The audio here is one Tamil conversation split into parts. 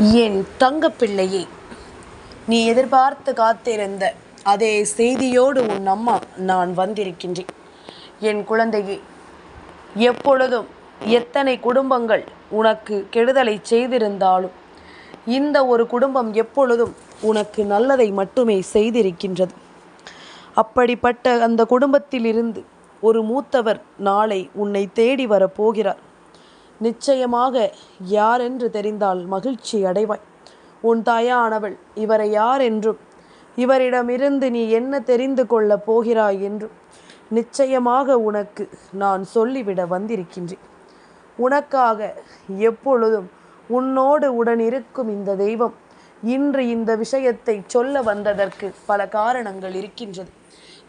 என் தங்கப்பிள்ளையே நீ எதிர்பார்த்து காத்திருந்த அதே செய்தியோடு உன் அம்மா நான் வந்திருக்கின்றேன். என் குழந்தையே எப்பொழுதும் எத்தனை குடும்பங்கள் உனக்கு கெடுதலை செய்திருந்தாலும் இந்த ஒரு குடும்பம் எப்பொழுதும் உனக்கு நல்லதை மட்டுமே செய்திருக்கின்றது. அப்படிப்பட்ட அந்த குடும்பத்திலிருந்து ஒரு மூத்தவர் நாளை உன்னை தேடி வரப்போகிறார். நிச்சயமாக யார் என்று தெரிந்தால் மகிழ்ச்சி அடைவாய். உன் தாயானவள் இவரை யார் என்றும் இவரிடமிருந்து நீ என்ன தெரிந்து கொள்ளப் போகிறாய் என்றும் நிச்சயமாக உனக்கு நான் சொல்லிவிட வந்திருக்கின்றேன். உனக்காக எப்பொழுதும் உன்னோடு உடன் இருக்கும் இந்த தெய்வம் இன்று இந்த விஷயத்தை சொல்ல வந்ததற்கு பல காரணங்கள் இருக்கின்றது.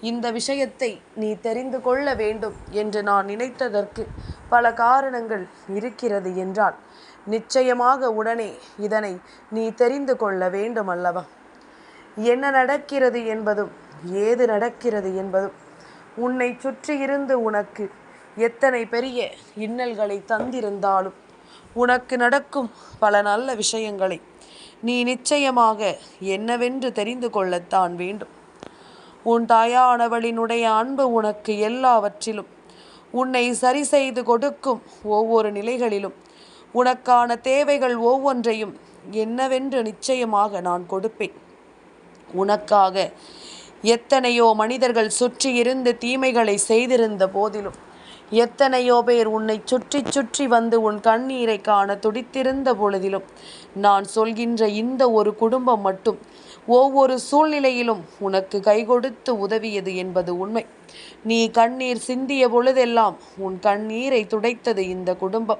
இந்த விஷயத்தை நீ தெரிந்து கொள்ள வேண்டும் என்று நான் நினைத்ததற்கு பல காரணங்கள் இருக்கிறது என்றால் நிச்சயமாக உடனே இதனை நீ தெரிந்து கொள்ள வேண்டும் அல்லவா என்ன நடக்கிறது என்பதும் ஏது நடக்கிறது என்பதும் உன்னை சுற்றி இருந்து உனக்கு எத்தனை பெரிய இன்னல்களை தந்திருந்தாலும் உனக்கு நடக்கும் பல நல்ல விஷயங்களை நீ நிச்சயமாக என்னவென்று தெரிந்து கொள்ளத்தான் வேண்டும். உன் தாயானவளினுடைய அன்பு உனக்கு எல்லாவற்றிலும். உன்னை சரி செய்து கொடுக்கும் ஒவ்வொரு நிலைகளிலும். உனக்கான தேவைகள் ஒவ்வொன்றையும் என்னவென்று நிச்சயமாக நான் கொடுப்பேன். உனக்காக எத்தனையோ மனிதர்கள் சுற்றி இருந்து தீமைகளை செய்திருந்த போதிலும் எத்தனையோ பேர் உன்னை சுற்றி சுற்றி வந்து உன் கண்ணீரை காண துடித்திருந்த பொழுதிலும் நான் சொல்கின்ற இந்த ஒரு குடும்பம் மட்டும் ஒவ்வொரு சூழ்நிலையிலும் உனக்கு கை கொடுத்து உதவியது என்பது உண்மை. நீ கண்ணீர் சிந்திய பொழுதெல்லாம் உன் கண்ணீரை துடைத்தது இந்த குடும்பம்.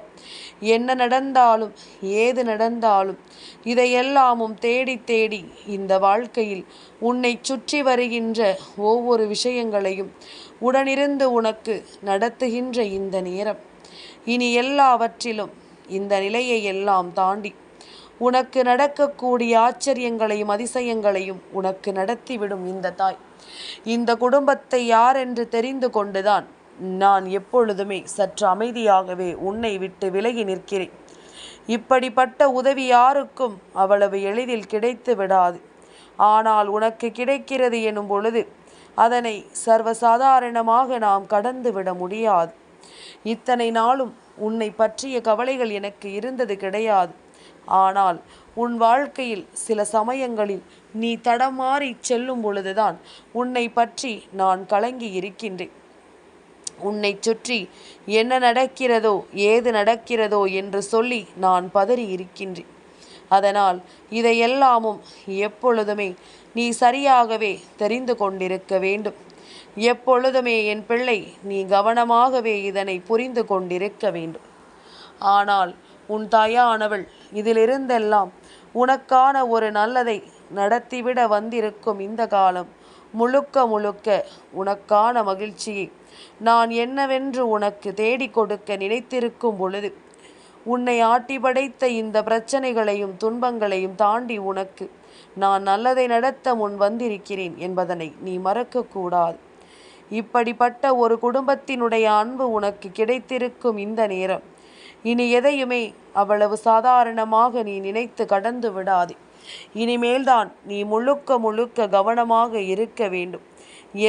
என்ன நடந்தாலும் ஏது நடந்தாலும் இதையெல்லாமும் தேடி தேடி இந்த வாழ்க்கையில் உன்னை சுற்றி வருகின்ற ஒவ்வொரு விஷயங்களையும் உடனிருந்து உனக்கு நடத்துகின்ற இந்த நேரம். இனி எல்லாவற்றிலும் இந்த நிலையை எல்லாம் தாண்டி உனக்கு நடக்கக்கூடிய ஆச்சரியங்களையும் அதிசயங்களையும் உனக்கு நடத்திவிடும் இந்த தாய். இந்த குடும்பத்தை யார் என்று தெரிந்து கொண்டுதான் நான் எப்பொழுதுமே சற்று அமைதியாகவே உன்னை விட்டு விலகி நிற்கிறேன். இப்படிப்பட்ட உதவி யாருக்கும் அவ்வளவு எளிதில் கிடைத்து விடாது. ஆனால் உனக்கு கிடைக்கிறது எனும் பொழுது அதனை சர்வசாதாரணமாக நாம் கடந்து விட முடியாது. இத்தனை நாளும் உன்னை பற்றிய கவலைகள் எனக்கு இருந்தது கிடையாது. ஆனால் உன் வாழ்க்கையில் சில சமயங்களில் நீ தடமாறி செல்லும் பொழுதுதான் உன்னை பற்றி நான் கலங்கி இருக்கின்றேன். உன்னை சுற்றி என்ன நடக்கிறதோ ஏது நடக்கிறதோ என்று சொல்லி நான் பதறி இருக்கின்றேன். அதனால் இதையெல்லாமும் எப்பொழுதுமே நீ சரியாகவே தெரிந்து கொண்டிருக்க வேண்டும். எப்பொழுதுமே என் பிள்ளை நீ கவனமாகவே இதனை புரிந்து கொண்டிருக்க வேண்டும். ஆனால் உன் தாயானவள் இதிலிருந்தெல்லாம் உனக்கான ஒரு நல்லதை நடத்திவிட வந்திருக்கும் இந்த காலம். முழுக்க முழுக்க உனக்கான மகிழ்ச்சியை. நான் என்னவென்று உனக்கு தேடிக் கொடுக்க நினைத்திருக்கும் பொழுது உன்னை ஆட்டி படைத்த இந்த பிரச்சனைகளையும் துன்பங்களையும் தாண்டி உனக்கு நான் நல்லதை நடத்த முன் வந்திருக்கிறேன் என்பதனை நீ மறக்கக்கூடாது இப்படிப்பட்ட ஒரு குடும்பத்தினுடைய அன்பு உனக்கு கிடைத்திருக்கும் இந்த நேரம். இனி எதையுமே அவ்வளவு சாதாரணமாக நீ நினைத்து கடந்து விடாதே. இனிமேல்தான் நீ முழுக்க முழுக்க கவனமாக இருக்க வேண்டும்.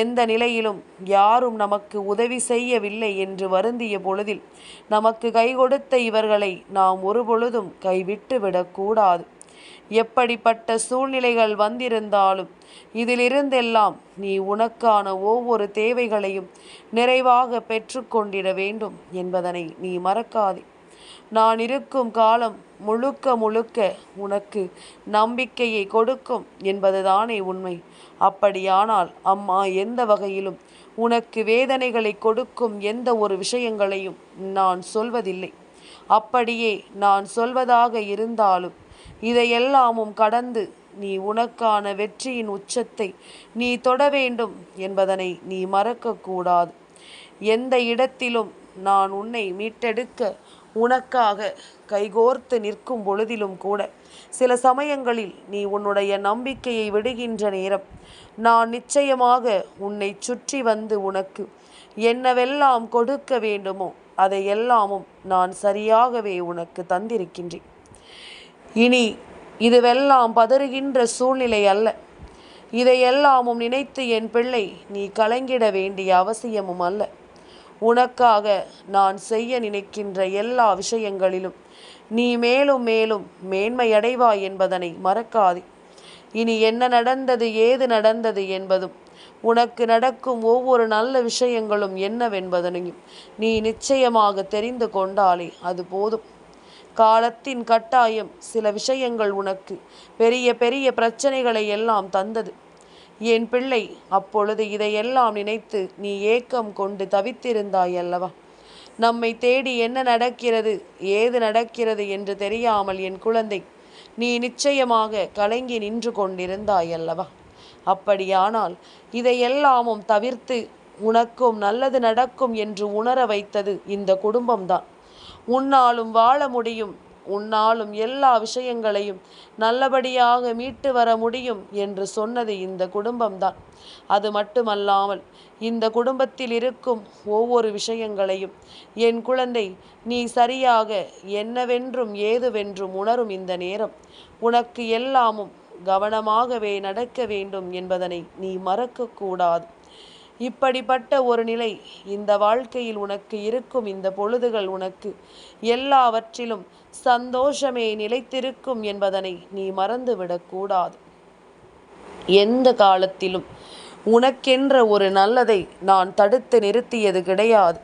எந்த நிலையிலும் யாரும் நமக்கு உதவி செய்யவில்லை என்று வருந்திய பொழுதில் நமக்கு கை கொடுத்த இவர்களை நாம் ஒரு பொழுதும் கைவிட்டு விடக்கூடாது எப்படிப்பட்ட சூழ்நிலைகள் வந்திருந்தாலும் இதிலிருந்தெல்லாம் நீ உனக்கான ஒவ்வொரு தேவைகளையும் நிறைவாக பெற்றுக்கொண்டிட வேண்டும் என்பதனை நீ மறக்காதே. நான் இருக்கும் காலம் முழுக்க முழுக்க உனக்கு நம்பிக்கையை கொடுக்கும் என்பதுதானே உண்மை. அப்படியானால் அம்மா எந்த வகையிலும் உனக்கு வேதனைகளை கொடுக்கும் எந்த ஒரு விஷயங்களையும் நான் சொல்வதில்லை. அப்படியே நான் சொல்வதாக இருந்தாலும் இதையெல்லாமும் கடந்து நீ உனக்கான வெற்றியின் உச்சத்தை நீ தொட வேண்டும் என்பதனை நீ மறக்கக்கூடாது. எந்த இடத்திலும் நான் உன்னை மீட்டெடுக்க உனக்காக கைகோர்த்து நிற்கும் பொழுதிலும் கூட சில சமயங்களில் நீ உன்னுடைய நம்பிக்கையை விடுகின்ற நேரம் நான் நிச்சயமாக உன்னை சுற்றி வந்து உனக்கு என்னவெல்லாம் கொடுக்க வேண்டுமோ அதை எல்லாமும் நான் சரியாகவே உனக்கு தந்திருக்கின்றேன். இனி இதுவெல்லாம் பதறுகின்ற சூழ்நிலை அல்ல. இதையெல்லாமும் நினைத்து என் பிள்ளை நீ கலங்கிட வேண்டிய அவசியமும் அல்ல. உனக்காக நான் செய்ய நினைக்கின்ற எல்லா விஷயங்களிலும் நீ மேலும் மேலும் மேன்மையடைவாய் என்பதனை மறக்காதே. இனி என்ன நடந்தது ஏது நடந்தது என்பதும் உனக்கு நடக்கும் ஒவ்வொரு நல்ல விஷயங்களும் என்னவென்பதனையும் நீ நிச்சயமாக தெரிந்து கொண்டாலே அது போதும். காலத்தின் கட்டாயம் சில விஷயங்கள் உனக்கு பெரிய பெரிய பிரச்சனைகளை எல்லாம் தந்தது. என் பிள்ளை அப்பொழுது இதையெல்லாம் நினைத்து நீ ஏக்கம் கொண்டு தவித்திருந்தாய் அல்லவா? நம்மை தேடி என்ன நடக்கிறது ஏது நடக்கிறது என்று தெரியாமல் என் குழந்தை நீ நிச்சயமாக கலங்கி நின்று கொண்டிருந்தாய் அல்லவா? அப்படியானால் இதையெல்லாமும் தவிர்த்து உனக்கும் நல்லது நடக்கும் என்று உணர வைத்தது இந்த குடும்பம்தான். உன்னாலும் வாழ முடியும் உன்னாலும் எல்லா விஷயங்களையும் நல்லபடியாக மீட்டு வர முடியும் என்று சொன்னது இந்த குடும்பம்தான். அது மட்டுமல்லாமல் இந்த குடும்பத்தில் இருக்கும் ஒவ்வொரு விஷயங்களையும் என் குழந்தை நீ சரியாக என்னவென்றும் ஏதுவென்றும் உணரும் இந்த நேரம். உனக்கு எல்லாமும் கவனமாகவே நடக்க வேண்டும் என்பதனை நீ மறக்கக்கூடாது. இப்படிப்பட்ட ஒரு நிலை இந்த வாழ்க்கையில் உனக்கு இருக்கும் இந்த பொழுதுகள் உனக்கு. எல்லாவற்றிலும் சந்தோஷமே நிலைத்திருக்கும் என்பதனை நீ மறந்துவிடக்கூடாது எந்த காலத்திலும் உனக்கென்ற ஒரு நல்லதை நான் தடுத்து நிறுத்தியது கிடையாது.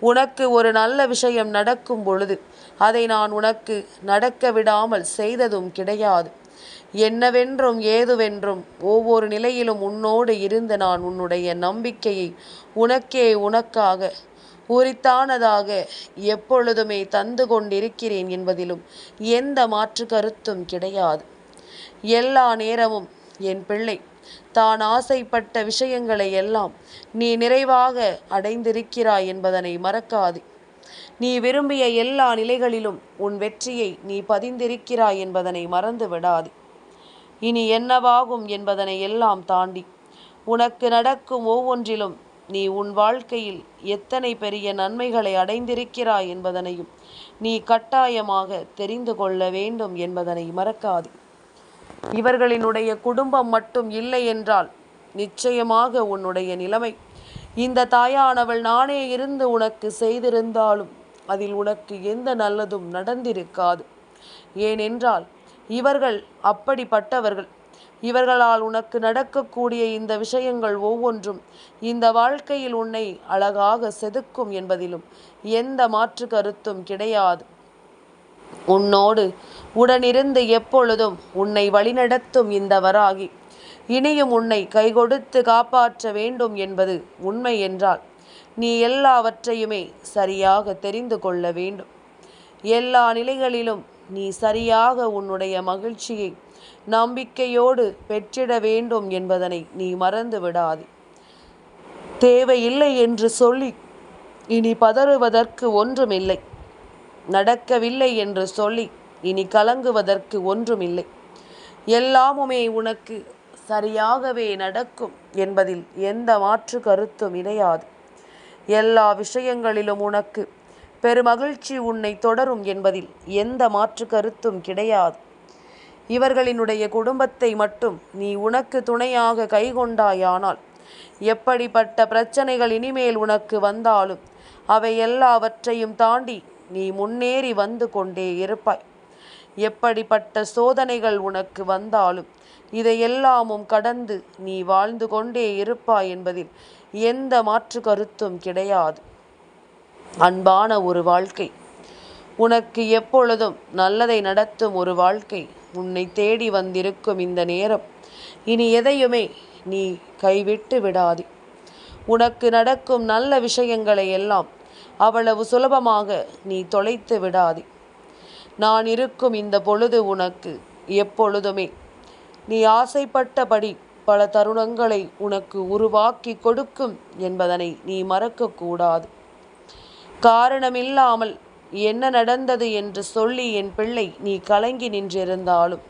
உனக்கு ஒரு நல்ல விஷயம் நடக்கும் பொழுது அதை நான் உனக்கு நடக்க விடாமல் செய்ததும் கிடையாது. என்னவென்றும் ஏதுவென்றும் ஒவ்வொரு நிலையிலும் உன்னோடு இருந்த நான் உன்னுடைய நம்பிக்கையை உனக்கே உனக்காக உரித்தானதாக எப்பொழுதுமே தந்து கொண்டிருக்கிறேன் என்பதிலும் எந்த மாற்று கருத்தும் கிடையாது. எல்லா நேரமும் என் பிள்ளை தான் ஆசைப்பட்ட விஷயங்களை எல்லாம் நீ நிறைவாக அடைந்திருக்கிறாய் என்பதனை மறக்காது. நீ விரும்பிய எல்லா நிலைகளிலும் உன் வெற்றியை நீ பதிந்திருக்கிறாய் என்பதனை மறந்து விடாது. இனி என்னவாகும் என்பதனை எல்லாம் தாண்டி உனக்கு நடக்கும் ஒவ்வொன்றிலும் நீ உன் வாழ்க்கையில் எத்தனை பெரிய நன்மைகளை அடைந்திருக்கிறாய் என்பதனையும் நீ கட்டாயமாக தெரிந்து கொள்ள வேண்டும் என்பதனை மறக்காது. இவர்களினுடைய குடும்பம் மட்டும் இல்லை என்றால் நிச்சயமாக உன்னுடைய நிலைமை இந்த தாயானவள் நானே இருந்து உனக்கு செய்திருந்தாலும் அதில் உனக்கு எந்த நல்லதும் நடந்திருக்காது. ஏனென்றால் இவர்கள் அப்படிப்பட்டவர்கள். இவர்களால் உனக்கு நடக்கக்கூடிய இந்த விஷயங்கள் ஒவ்வொன்றும் இந்த வாழ்க்கையில் உன்னை அழகாக செதுக்கும் என்பதிலும் எந்த மாற்று கருத்தும் கிடையாது. உன்னோடு உடனிருந்து எப்பொழுதும் உன்னை வழிநடத்தும் இந்த வராகி இனியும் உன்னை கைகொடுத்து காப்பாற்ற வேண்டும் என்பது உண்மை என்றால் நீ எல்லாவற்றையுமே சரியாக தெரிந்து கொள்ள வேண்டும். எல்லா நிலைகளிலும் நீ சரியாக உன்னுடைய மகிழ்ச்சியை நம்பிக்கையோடு பெற்றிட வேண்டும் என்பதனை நீ மறந்து விடாதே. தேவையில்லை என்று சொல்லி இனி பதறுவதற்கு ஒன்றுமில்லை. நடக்கவில்லை என்று சொல்லி இனி கலங்குவதற்கு ஒன்றுமில்லை. எல்லாமுமே உனக்கு சரியாகவே நடக்கும் என்பதில் எந்த மாற்று கருத்தும் இணையாது. எல்லா விஷயங்களிலும் உனக்கு. பெருமகிழ்ச்சி உன்னை தொடரும் என்பதில் எந்த மாற்று கருத்தும் கிடையாது. இவர்களினுடைய குடும்பத்தை மட்டும் நீ உனக்கு துணையாக கைகொண்டாயானால் எப்படிப்பட்ட பிரச்சனைகள் இனிமேல் உனக்கு வந்தாலும் அவை எல்லாவற்றையும் தாண்டி நீ முன்னேறி வந்து கொண்டே இருப்பாய். எப்படிப்பட்ட சோதனைகள் உனக்கு வந்தாலும் இதையெல்லாமும் கடந்து நீ வாழ்ந்து கொண்டே இருப்பாய் என்பதில் எந்த மாற்று கருத்தும் கிடையாது. அன்பான ஒரு வாழ்க்கை. உனக்கு எப்பொழுதும் நல்லதை நடத்தும் ஒரு வாழ்க்கை. உன்னை தேடி வந்திருக்கும் இந்த நேரம். இனி எதையுமே நீ கைவிட்டு விடாதே. உனக்கு நடக்கும் நல்ல விஷயங்களை எல்லாம் அவ்வளவு சுலபமாக நீ தொலைத்து விடாதே. நான் இருக்கும் இந்த பொழுது உனக்கு எப்பொழுதுமே. நீ ஆசைப்பட்டபடி பல தருணங்களை உனக்கு உருவாக்கி கொடுக்கும் என்பதனை நீ மறக்கக்கூடாது. காரணமில்லாமல் என்ன நடந்தது என்று சொல்லி என் பிள்ளை நீ கலங்கி நின்றிருந்தாலும்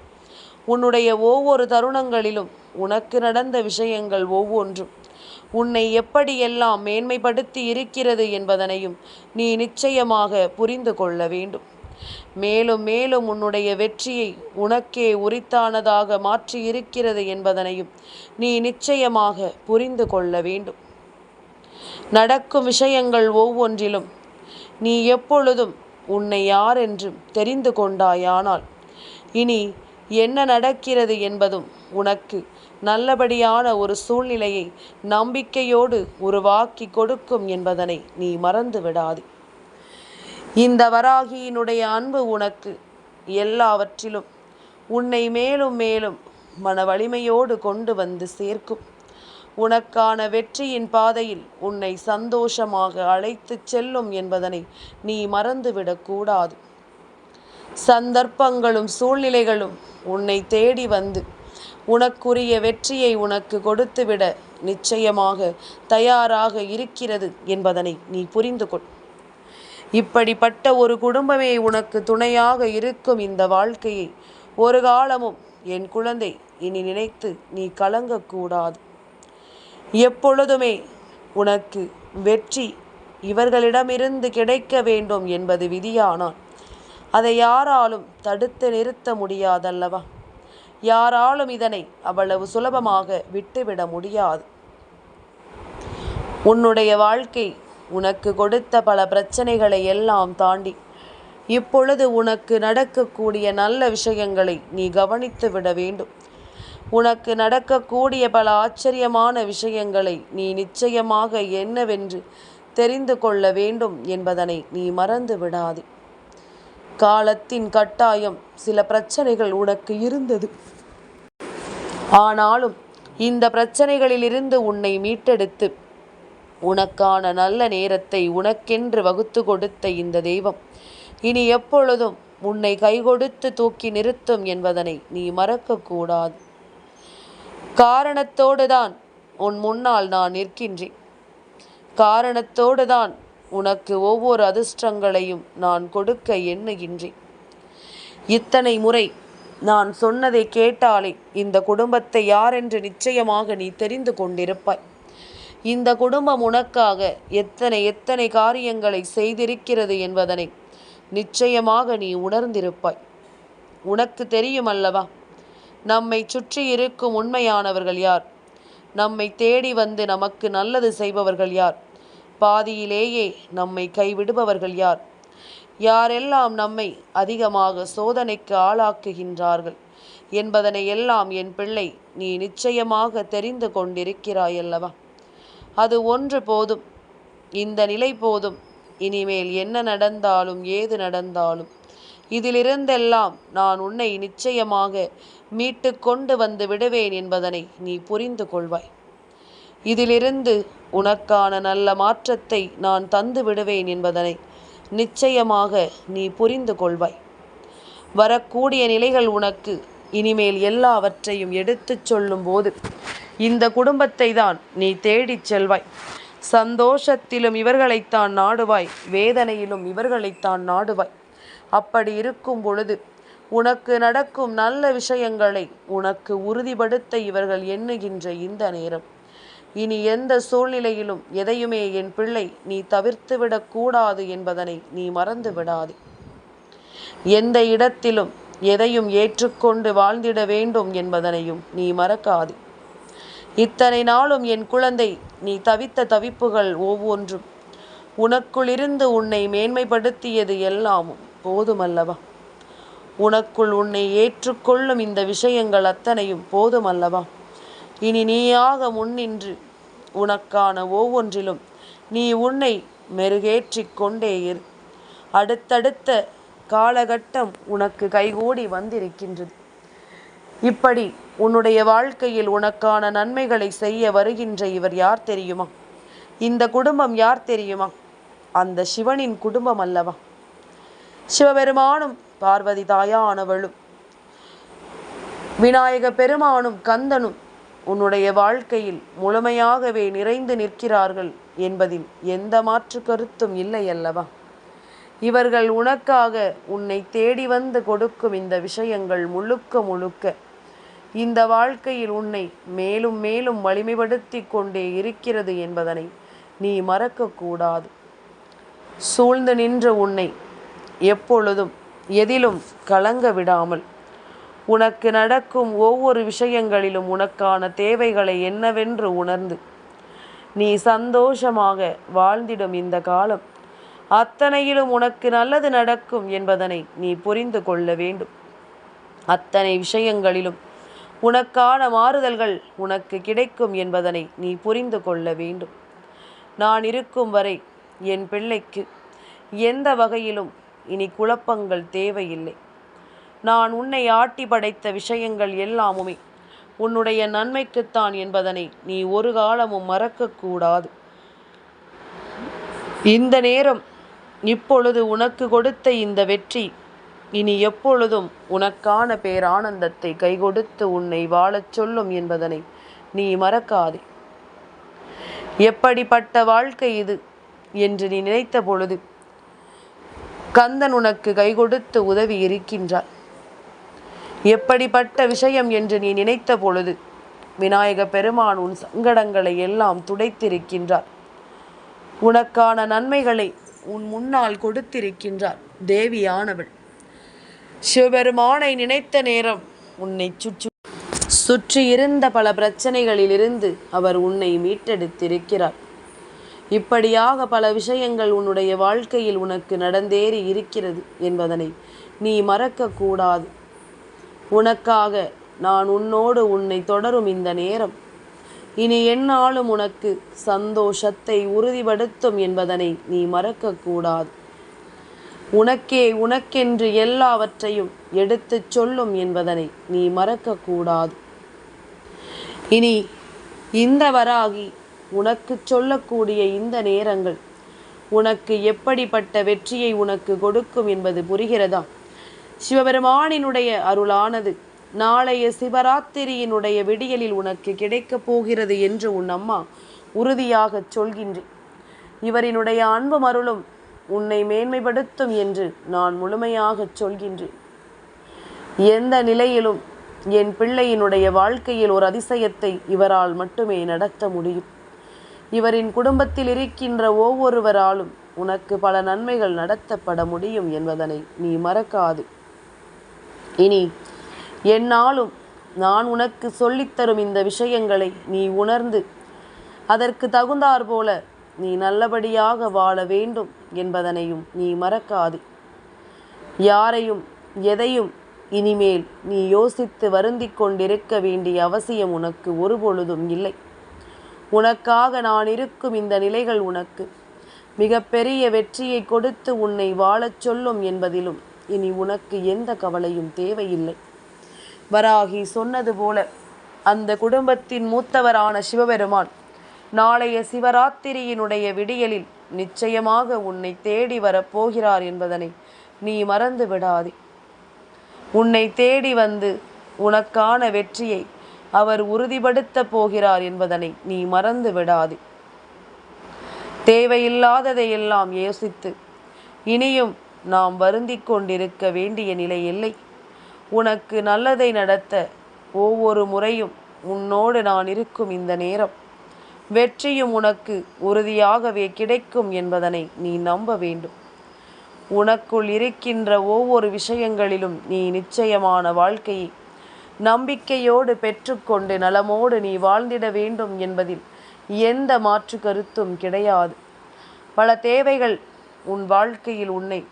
உன்னுடைய ஒவ்வொரு தருணங்களிலும் உனக்கு நடந்த விஷயங்கள் ஒவ்வொன்றும் உன்னை எப்படியெல்லாம் மேன்மைப்படுத்தி இருக்கிறது என்பதனையும் நீ நிச்சயமாக புரிந்து கொள்ள வேண்டும். மேலும் மேலும் உன்னுடைய வெற்றியை உனக்கே உரித்தானதாக மாற்றியிருக்கிறது என்பதனையும் நீ நிச்சயமாக புரிந்து கொள்ள வேண்டும். நடக்கும் விஷயங்கள் ஒவ்வொன்றிலும் நீ எப்பொழுதும் உன்னை யார் என்றும் தெரிந்து கொண்டாயானால் இனி என்ன நடக்கிறது என்பதும் உனக்கு நல்லபடியான ஒரு சூழ்நிலையை நம்பிக்கையோடு உருவாக்கி கொடுக்கும் என்பதனை நீ மறந்து விடாதே இந்த வராகியினுடைய அன்பு உனக்கு எல்லாவற்றிலும். உன்னை மேலும் மேலும் மன வலிமையோடு கொண்டு வந்து சேர்க்கும். உனக்கான வெற்றியின் பாதையில் உன்னை சந்தோஷமாக அழைத்துச் செல்லும் என்பதனை நீ மறந்துவிடக்கூடாது சந்தர்ப்பங்களும் சூழ்நிலைகளும் உன்னை தேடி வந்து உனக்குரிய வெற்றியை உனக்கு கொடுத்துவிட நிச்சயமாக தயாராக இருக்கிறது என்பதனை நீ புரிந்து கொள் இப்படிப்பட்ட ஒரு குடும்பமே உனக்கு துணையாக இருக்கும் இந்த வாழ்க்கையை. ஒரு காலமும் என் குழந்தை இனி நினைத்து நீ கலங்கக்கூடாது. எப்பொழுதுமே உனக்கு வெற்றி இவர்களிடமிருந்து கிடைக்க வேண்டும் என்பது விதியானால் அதை யாராலும் தடுத்து நிறுத்த முடியாதல்லவா? யாராலும் இதனை அவ்வளவு சுலபமாக விட்டுவிட முடியாது. உன்னுடைய வாழ்க்கை உனக்கு கொடுத்த பல பிரச்சனைகளை எல்லாம் தாண்டி. இப்பொழுது உனக்கு நடக்கக்கூடிய நல்ல விஷயங்களை நீ கவனித்து விட வேண்டும். உனக்கு நடக்கக்கூடிய பல ஆச்சரியமான விஷயங்களை நீ நிச்சயமாக என்னவென்று தெரிந்து கொள்ள வேண்டும் என்பதனை நீ மறந்து விடாதே. காலத்தின் கட்டாயம் சில பிரச்சனைகள் உனக்கு இருந்தது. ஆனாலும் இந்த பிரச்சனைகளிலிருந்து உன்னை மீட்டெடுத்து உனக்கான நல்ல நேரத்தை உனக்கென்று வகுத்து கொடுத்த இந்த தெய்வம். இனி எப்பொழுதும் உன்னை கைகொடுத்து தூக்கி நிறுத்தும் என்பதனை நீ மறக்கக்கூடாது. காரணத்தோடு தான் உன் முன்னால் நான் நிற்கின்றேன். காரணத்தோடு தான் உனக்கு ஒவ்வொரு அதிர்ஷ்டங்களையும் நான் கொடுக்க எண்ணுகின்றேன். இத்தனை முறை நான் சொன்னதை கேட்டாலே இந்த குடும்பத்தை யாரென்று நிச்சயமாக நீ தெரிந்து கொண்டிருப்பாய். இந்த குடும்பம் உனக்காக எத்தனை எத்தனை காரியங்களை செய்திருக்கிறது என்பதனை நிச்சயமாக நீ உணர்ந்திருப்பாய். உனக்கு தெரியும் அல்லவா நம்மை சுற்றி இருக்கும் உண்மையானவர்கள் யார்? நம்மை தேடி வந்து நமக்கு நல்லது செய்பவர்கள் யார்? பாதியிலேயே நம்மை கைவிடுபவர்கள் யார்? யாரெல்லாம் நம்மை அதிகமாக சோதனைக்கு ஆளாக்குகின்றார்கள் என்பதனை எல்லாம் என் பிள்ளை நீ நிச்சயமாக தெரிந்து கொண்டிருக்கிறாயல்லவா? அது ஒன்று போதும். இந்த நிலை போதும். இனிமேல் என்ன நடந்தாலும் ஏது நடந்தாலும். இதிலிருந்தெல்லாம் நான் உன்னை நிச்சயமாக மீட்டு கொண்டு வந்து விடுவேன் என்பதனை நீ புரிந்து கொள்வாய். இதிலிருந்து உனக்கான நல்ல மாற்றத்தை நான் தந்து விடுவேன் என்பதனை நிச்சயமாக நீ புரிந்து கொள்வாய். வரக்கூடிய நிலைகள் உனக்கு இனிமேல் எல்லாவற்றையும் எடுத்துச் சொல்லும்போது இந்த குடும்பத்தை தான் நீ தேடிச் செல்வாய். சந்தோஷத்திலும் இவர்களைத்தான் நாடுவாய் வேதனையிலும் இவர்களைத்தான் நாடுவாய். அப்படி இருக்கும் பொழுது உனக்கு நடக்கும் நல்ல விஷயங்களை உனக்கு உறுதிப்படுத்த இவர்கள் எண்ணுகின்ற இந்த நேரம். இனி எந்த சூழ்நிலையிலும் எதையுமே என் பிள்ளை நீ தவிர்த்து விடக்கூடாது என்பதனை நீ மறந்து விடாதே. எந்த இடத்திலும் எதையும் ஏற்றுக்கொண்டு வாழ்ந்திட வேண்டும் என்பதனையும் நீ மறக்காதே. இத்தனை நாளும் என் குழந்தை நீ தவித்த தவிப்புகள் ஒவ்வொன்றும். உனக்குள்ளிருந்து உன்னை மேன்மைப்படுத்தியது எல்லாமும் போதுமல்லவா? உனக்குள் உன்னை ஏற்றுக்கொள்ளும் இந்த விஷயங்கள் அத்தனையும் போதுமல்லவா? இனி நீயாக முன்னின்று உனக்கான ஒவ்வொன்றிலும் நீ உன்னை மெருகேற்றிக் கொண்டே இரு. அடுத்தடுத்த காலகட்டம் உனக்கு கைகூடி வந்திருக்கின்றது. இப்படி உன்னுடைய வாழ்க்கையில் உனக்கான நன்மைகளை செய்ய வருகின்ற இவர் யார் தெரியுமா? இந்த குடும்பம் யார் தெரியுமா? அந்த சிவனின் குடும்பம் அல்லவா? சிவபெருமானும் பார்வதி தாயானவளும் விநாயக பெருமானும் கந்தனும் உன்னுடைய வாழ்க்கையில் முழுமையாகவே நிறைந்து நிற்கிறார்கள் என்பதில் எந்த மாற்று கருத்தும் இல்லை அல்லவா? இவர்கள் உனக்காக உன்னை தேடி வந்து கொடுக்கும் இந்த விஷயங்கள் முழுக்க முழுக்க இந்த வாழ்க்கையில் உன்னை மேலும் மேலும் வலிமைப்படுத்தி கொண்டே இருக்கிறது என்பதனை நீ மறக்கக்கூடாது சூழ்ந்து நின்ற உன்னை எப்பொழுதும் எதிலும் கலங்க விடாமல் உனக்கு நடக்கும் ஒவ்வொரு விஷயங்களிலும் உனக்கான தேவைகளை என்னவென்று உணர்ந்து நீ சந்தோஷமாக வாழ்ந்திடும் இந்த காலம் அத்தனையிலும் உனக்கு நல்லது நடக்கும் என்பதனை நீ புரிந்து கொள்ள வேண்டும். அத்தனை விஷயங்களிலும் உனக்கான மாறுதல்கள் உனக்கு கிடைக்கும் என்பதனை நீ புரிந்து கொள்ள வேண்டும். நான் இருக்கும் வரை என் பிள்ளைக்கு எந்த வகையிலும் இனி குழப்பங்கள் தேவையில்லை. நான் உன்னை ஆட்டி படைத்த விஷயங்கள் எல்லாமுமே உன்னுடைய நன்மைக்குத்தான் என்பதனை நீ ஒரு காலமும் மறக்கக்கூடாது. இந்த நேரம் இப்பொழுது உனக்கு கொடுத்த இந்த வெற்றி இனி எப்பொழுதும் உனக்கான பேரானந்தத்தை கைகொடுத்து உன்னை வாழச் சொல்லும் என்பதனை நீ மறக்காதே. எப்படிப்பட்ட வாழ்க்கை இது என்று நீ நினைத்த பொழுது கந்தன் உனக்கு கை கொடுத்து உதவி இருக்கின்றார். எப்படிப்பட்ட விஷயம் என்று நீ நினைத்த பொழுது விநாயக பெருமான் உன் சங்கடங்களை எல்லாம் துடைத்திருக்கின்றார். உனக்கான நன்மைகளை உன் முன்னால் கொடுத்திருக்கின்றார். தேவியானவள். சிவபெருமானை நினைத்த நேரம் உன்னை சுற்றி சுற்றி இருந்த பல பிரச்சனைகளிலிருந்து அவர் உன்னை மீட்டெடுத்திருக்கிறார். இப்படியாக பல விஷயங்கள் உன்னுடைய வாழ்க்கையில் உனக்கு நடந்தேறி இருக்கிறது என்பதனை நீ மறக்கக்கூடாது. உனக்காக நான் உன்னோடு உன்னை தொடரும் இந்த நேரம். இனி என்னாலும் உனக்கு சந்தோஷத்தை உறுதிப்படுத்தும் என்பதனை நீ மறக்கக்கூடாது. உனக்கே உனக்கென்று எல்லாவற்றையும் எடுத்துச் சொல்லும் என்பதனை நீ மறக்கக்கூடாது. இனி இந்த வராகி உனக்கு சொல்லக்கூடிய இந்த நேரங்கள் உனக்கு எப்படிப்பட்ட வெற்றியை உனக்கு கொடுக்கும் என்பது புரிகிறதா? சிவபெருமானினுடைய அருளானது நாளைய சிவராத்திரியினுடைய விடியலில் உனக்கு கிடைக்கப் போகிறது என்று உன் அம்மா உறுதியாகச் சொல்கின்றேன் இவரினுடைய அன்பும் அருளும் உன்னை மேன்மைப்படுத்தும் என்று நான் முழுமையாகச் சொல்கின்றேன். எந்த நிலையிலும் என் பிள்ளையினுடைய வாழ்க்கையில் ஒரு அதிசயத்தை இவரால் மட்டுமே நடத்த முடியும். இவரின் குடும்பத்தில் இருக்கின்ற ஒவ்வொருவராலும் உனக்கு பல நன்மைகள் நடத்தப்பட முடியும் என்பதனை நீ மறக்காது. இனி என்னாலும் நான் உனக்கு சொல்லித்தரும் இந்த விஷயங்களை நீ உணர்ந்து அதற்கு தகுந்தாற்போல நீ நல்லபடியாக வாழ வேண்டும் என்பதனையும் நீ மறக்காது. யாரையும் எதையும் இனிமேல் நீ யோசித்து வருந்திக் கொண்டிருக்க வேண்டிய அவசியம் உனக்கு ஒருபொழுதும் இல்லை. உனக்காக நான் இருக்கும் இந்த நிலைகள் உனக்கு. மிகப்பெரிய வெற்றியை கொடுத்து உன்னை வாழச் சொல்லும் என்பதிலும் இனி உனக்கு எந்த கவலையும் தேவையில்லை. வராகி சொன்னது போல அந்த குடும்பத்தின் மூத்தவரான சிவபெருமான் நாளைய சிவராத்திரியினுடைய விடியலில் நிச்சயமாக உன்னை தேடி வரப்போகிறார் என்பதனை நீ மறந்து விடாதே. உன்னை தேடி வந்து உனக்கான வெற்றியை அவர் உறுதிப்படுத்தப் போகிறார் என்பதனை நீ மறந்து விடாது. தேவையில்லாததையெல்லாம் யோசித்து இனியும் நாம் வருந்திக் கொண்டிருக்க வேண்டிய நிலை இல்லை. உனக்கு நல்லதை நடத்த ஒவ்வொரு முறையும் உன்னோடு நான் இருக்கும் இந்த நேரம். வெற்றியும் உனக்கு உறுதியாகவே கிடைக்கும் என்பதனை நீ நம்ப வேண்டும். உனக்குள் இருக்கின்ற ஒவ்வொரு விஷயங்களிலும் நீ நிச்சயமான வாழ்க்கையை நம்பிக்கையோடு பெற்றுக்கொண்டு நலமோடு நீ வாழ்ந்திட வேண்டும் என்பதில் எந்த மாற்று கருத்தும் கிடையாது. பல தேவைகள் உன் வாழ்க்கையில் உன்னை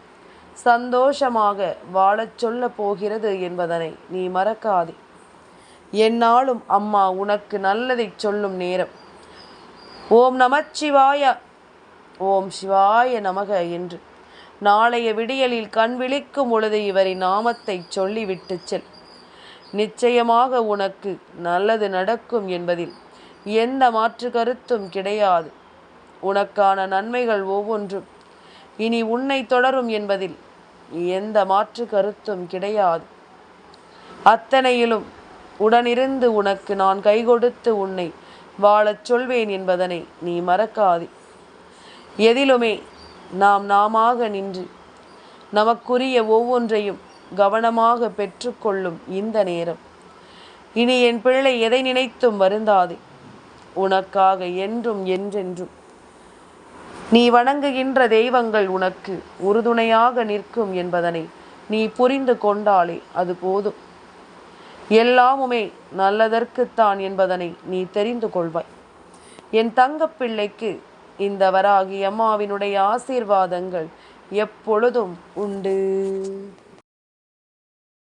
சந்தோஷமாக வாழச் சொல்ல போகிறது என்பதனை நீ மறக்காதே. என்னாலும் அம்மா உனக்கு நல்லதை சொல்லும் நேரம். ஓம் நமச்சிவாய. ஓம் சிவாய நமக என்று. நாளைய விடியலில் கண் விழிக்கும் பொழுது இவரின் நாமத்தை சொல்லிவிட்டு செல். நிச்சயமாக உனக்கு நல்லது நடக்கும் என்பதில் எந்த மாற்று கருத்தும் கிடையாது. உனக்கான நன்மைகள் ஒவ்வொன்றும் இனி உன்னை தொடரும் என்பதில் எந்த மாற்று கருத்தும் கிடையாது. அத்தனையிலும் உடனிருந்து உனக்கு நான் கை கொடுத்து உன்னை வாழச் சொல்வேன் என்பதனை நீ மறக்காதே. எதிலுமே நாம் நாமாக நின்று நமக்குரிய ஒவ்வொன்றையும் கவனமாக பெற்றுக்கொள்ளும் இந்த நேரம். இனி என் பிள்ளை எதை நினைத்தும் வருந்தாதே. உனக்காக என்றும் என்றென்றும். நீ வணங்குகின்ற தெய்வங்கள் உனக்கு உறுதுணையாக நிற்கும் என்பதனை நீ புரிந்து கொண்டாலே அது போதும். எல்லாமுமே நல்லதற்குத்தான் என்பதனை நீ தெரிந்து கொள்வாய். என் தங்கப்பிள்ளைக்கு இந்த வராகி அம்மாவினுடைய ஆசீர்வாதங்கள் எப்பொழுதும் உண்டு.